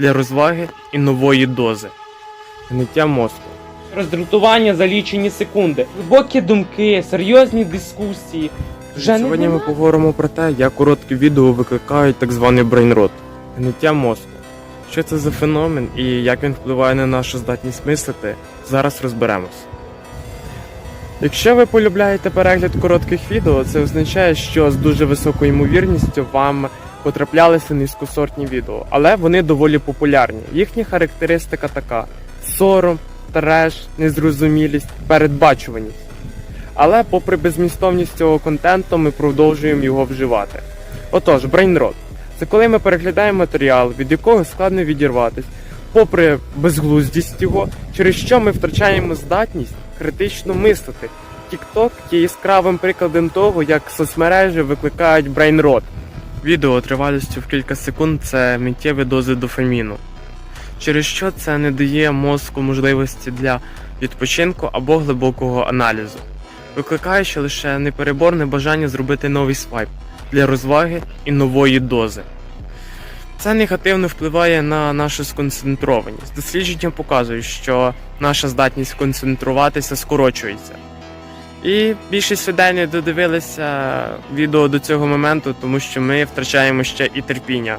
для розваги і нової дози. Гниття мозку. Роздратування за лічені секунди, глибокі думки, серйозні дискусії. Вже Сьогодні ми поговоримо про те, як короткі відео викликають так званий брейнрот гниття мозку. Що це за феномен і як він впливає на нашу здатність мислити, зараз розберемось. Якщо ви полюбляєте перегляд коротких відео, це означає, що з дуже високою ймовірністю вам потраплялися низькосортні відео, але вони доволі популярні. Їхня характеристика така: сором, треш, незрозумілість, передбачуваність. Але попри безмістовність цього контенту, ми продовжуємо його вживати. Отож, брейнрот це коли ми переглядаємо матеріал, від якого складно відірватися, попри безглуздість його, через що ми втрачаємо здатність критично мислити. TikTok є яскравим прикладом того, як соцмережі викликають брейнрот. Відео тривалістю в кілька секунд це миттєві дози дофаміну, через що це не дає мозку можливості для відпочинку або глибокого аналізу викликаючи лише непереборне бажання зробити новий свайп для розваги і нової дози. Це негативно впливає на нашу сконцентрованість. Дослідження показують, що наша здатність концентруватися скорочується. І більшість людей не додивилися відео до цього моменту, тому що ми втрачаємо ще і терпіння.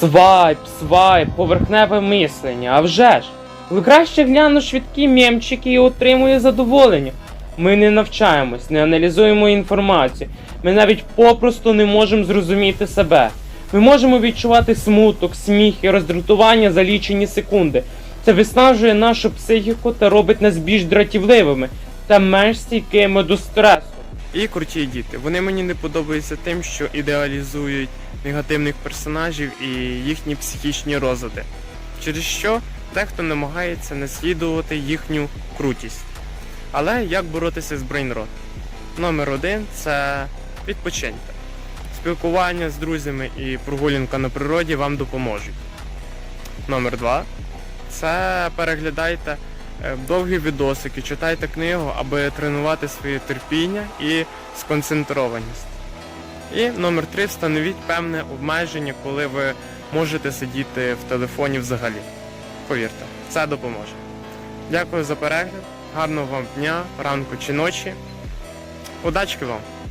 Свайп, свайп, поверхневе мислення. А вже ж. Ви краще гляну швидкі мемчики і отримує задоволення. Ми не навчаємось, не аналізуємо інформацію. Ми навіть попросту не можемо зрозуміти себе. Ми можемо відчувати смуток, сміх і роздратування за лічені секунди. Це виснажує нашу психіку та робить нас більш дратівливими та менш стійкими до стресу. І круті діти. Вони мені не подобаються тим, що ідеалізують негативних персонажів і їхні психічні розлади, через що дехто намагається наслідувати їхню крутість. Але як боротися з брейнрот? Номер один це відпочиньте. Спілкування з друзями і прогулянка на природі вам допоможуть. Номер два це переглядайте довгі відосики, читайте книгу, аби тренувати своє терпіння і сконцентрованість. І номер три встановіть певне обмеження, коли ви можете сидіти в телефоні взагалі. Повірте, це допоможе. Дякую за перегляд, гарного вам дня, ранку чи ночі. Удачки вам!